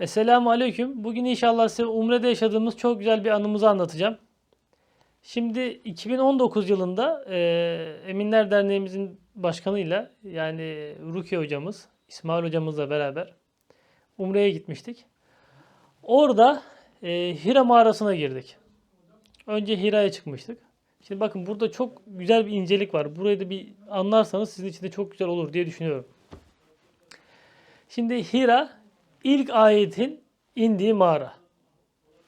Esselamu Aleyküm. Bugün inşallah size Umre'de yaşadığımız çok güzel bir anımızı anlatacağım. Şimdi 2019 yılında e, Eminler Derneğimizin başkanıyla yani Rukiye hocamız, İsmail hocamızla beraber Umre'ye gitmiştik. Orada e, Hira mağarasına girdik. Önce Hira'ya çıkmıştık. Şimdi bakın burada çok güzel bir incelik var. Burayı da bir anlarsanız sizin için de çok güzel olur diye düşünüyorum. Şimdi Hira ilk ayetin indiği mağara.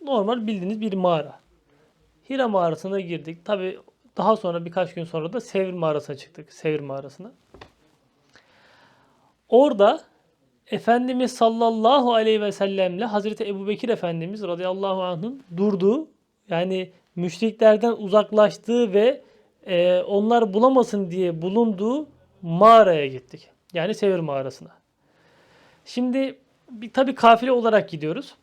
Normal bildiğiniz bir mağara. Hira mağarasına girdik. Tabi daha sonra birkaç gün sonra da Sevr mağarasına çıktık. Sevr mağarasına. Orada Efendimiz sallallahu aleyhi ve sellemle Hazreti Ebu Bekir Efendimiz radıyallahu anh'ın durduğu yani müşriklerden uzaklaştığı ve e, onlar bulamasın diye bulunduğu mağaraya gittik. Yani Sevr mağarasına. Şimdi bir, tabii kafile olarak gidiyoruz.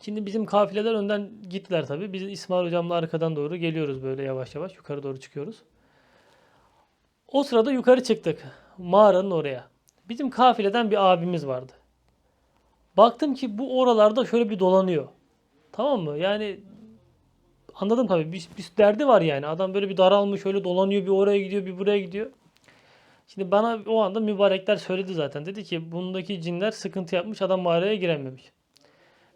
Şimdi bizim kafileler önden gittiler tabii. Biz İsmail hocamla arkadan doğru geliyoruz böyle yavaş yavaş yukarı doğru çıkıyoruz. O sırada yukarı çıktık mağaranın oraya. Bizim kafileden bir abimiz vardı. Baktım ki bu oralarda şöyle bir dolanıyor. Tamam mı? Yani anladım tabii. Bir, bir derdi var yani. Adam böyle bir daralmış, öyle dolanıyor, bir oraya gidiyor, bir buraya gidiyor. Şimdi bana o anda mübarekler söyledi zaten. Dedi ki bundaki cinler sıkıntı yapmış, adam mağaraya girememiş.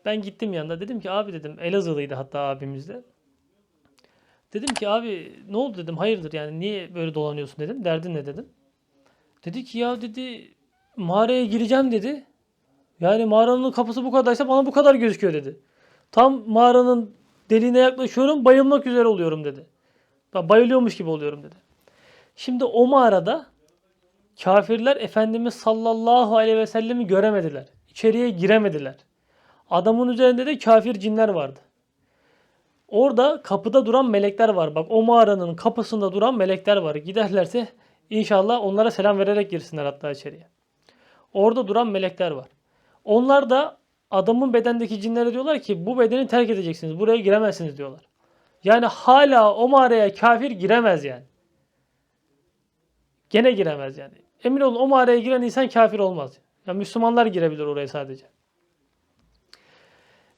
Ben gittim yanında. Dedim ki abi dedim Elazığlıydı hatta abimiz de. Dedim ki abi ne oldu dedim. Hayırdır yani niye böyle dolanıyorsun dedim. Derdin ne dedim. Dedi ki ya dedi mağaraya gireceğim dedi. Yani mağaranın kapısı bu kadarsa bana bu kadar gözüküyor dedi. Tam mağaranın deliğine yaklaşıyorum bayılmak üzere oluyorum dedi. Bayılıyormuş gibi oluyorum dedi. Şimdi o mağarada kafirler Efendimiz sallallahu aleyhi ve sellemi göremediler. İçeriye giremediler. Adamın üzerinde de kafir cinler vardı. Orada kapıda duran melekler var. Bak o mağaranın kapısında duran melekler var. Giderlerse inşallah onlara selam vererek girsinler hatta içeriye. Orada duran melekler var. Onlar da adamın bedendeki cinlere diyorlar ki bu bedeni terk edeceksiniz. Buraya giremezsiniz diyorlar. Yani hala o mağaraya kafir giremez yani. Gene giremez yani. Emin olun o mağaraya giren insan kafir olmaz. Yani Müslümanlar girebilir oraya sadece.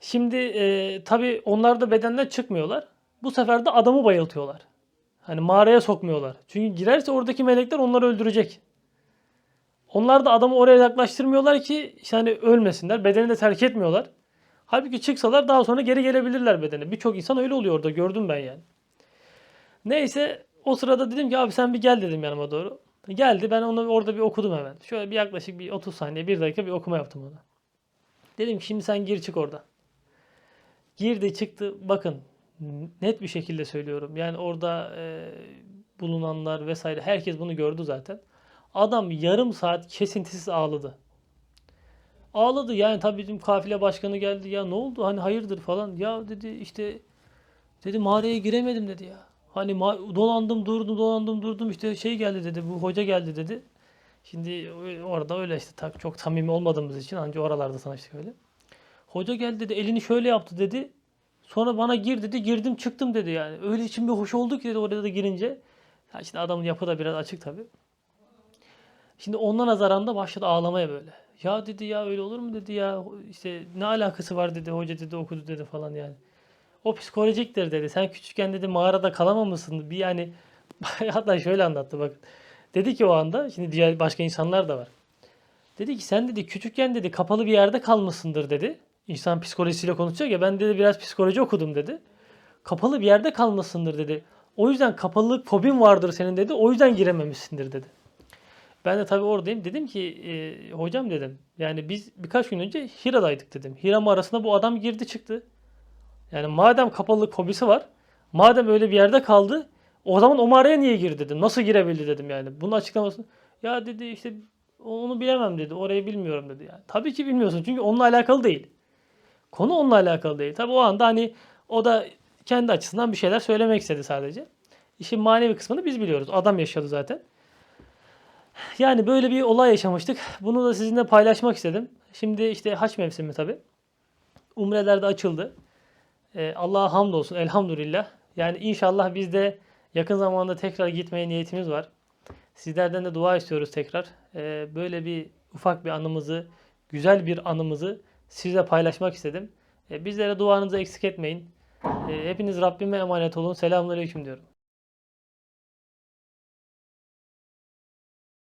Şimdi e, tabi onlar da bedenden çıkmıyorlar. Bu sefer de adamı bayıltıyorlar. Hani mağaraya sokmuyorlar. Çünkü girerse oradaki melekler onları öldürecek. Onlar da adamı oraya yaklaştırmıyorlar ki işte hani ölmesinler. Bedeni de terk etmiyorlar. Halbuki çıksalar daha sonra geri gelebilirler bedene. Birçok insan öyle oluyor orada gördüm ben yani. Neyse o sırada dedim ki abi sen bir gel dedim yanıma doğru. Geldi ben onu orada bir okudum hemen. Şöyle bir yaklaşık bir 30 saniye 1 dakika bir okuma yaptım ona. Dedim ki şimdi sen gir çık orada. Girdi çıktı bakın net bir şekilde söylüyorum. Yani orada e, bulunanlar vesaire herkes bunu gördü zaten. Adam yarım saat kesintisiz ağladı. Ağladı yani tabii bizim kafile başkanı geldi ya ne oldu hani hayırdır falan. Ya dedi işte dedi mağaraya giremedim dedi ya. Hani dolandım durdum dolandım durdum işte şey geldi dedi bu hoca geldi dedi. Şimdi orada öyle işte tak çok samimi olmadığımız için anca oralarda tanıştık öyle. Hoca geldi dedi elini şöyle yaptı dedi. Sonra bana gir dedi girdim çıktım dedi yani. Öyle için bir hoş oldu ki dedi oraya da girince. Ya şimdi adamın yapı da biraz açık tabii. Şimdi ondan nazaran da başladı ağlamaya böyle. Ya dedi ya öyle olur mu dedi ya işte ne alakası var dedi hoca dedi okudu dedi falan yani. O psikolojiktir dedi. Sen küçükken dedi mağarada kalamamışsın. Bir yani hatta şöyle anlattı bak. Dedi ki o anda şimdi diğer başka insanlar da var. Dedi ki sen dedi küçükken dedi kapalı bir yerde kalmışsındır dedi. İnsan psikolojisiyle konuşacak ya ben dedi biraz psikoloji okudum dedi. Kapalı bir yerde kalmışsındır dedi. O yüzden kapalılık fobin vardır senin dedi. O yüzden girememişsindir dedi. Ben de tabii oradayım. Dedim ki e, hocam dedim. Yani biz birkaç gün önce Hira'daydık dedim. Hira mağarasına bu adam girdi çıktı. Yani madem kapalılık fobisi var. Madem öyle bir yerde kaldı. O zaman o mağaraya niye girdi dedim. Nasıl girebildi dedim yani. Bunun açıklaması. Ya dedi işte onu bilemem dedi. Orayı bilmiyorum dedi. Yani. Tabii ki bilmiyorsun. Çünkü onunla alakalı değil. Konu onunla alakalı değil. Tabii o anda hani o da kendi açısından bir şeyler söylemek istedi sadece. İşin manevi kısmını biz biliyoruz. Adam yaşadı zaten. Yani böyle bir olay yaşamıştık. Bunu da sizinle paylaşmak istedim. Şimdi işte haç mevsimi tabii. Umreler de açıldı. Ee, Allah'a hamdolsun elhamdülillah. Yani inşallah biz de yakın zamanda tekrar gitmeye niyetimiz var. Sizlerden de dua istiyoruz tekrar. Ee, böyle bir ufak bir anımızı, güzel bir anımızı sizle paylaşmak istedim. E, bizlere duanızı eksik etmeyin. E, hepiniz Rabbime emanet olun. Selamünaleyküm diyorum.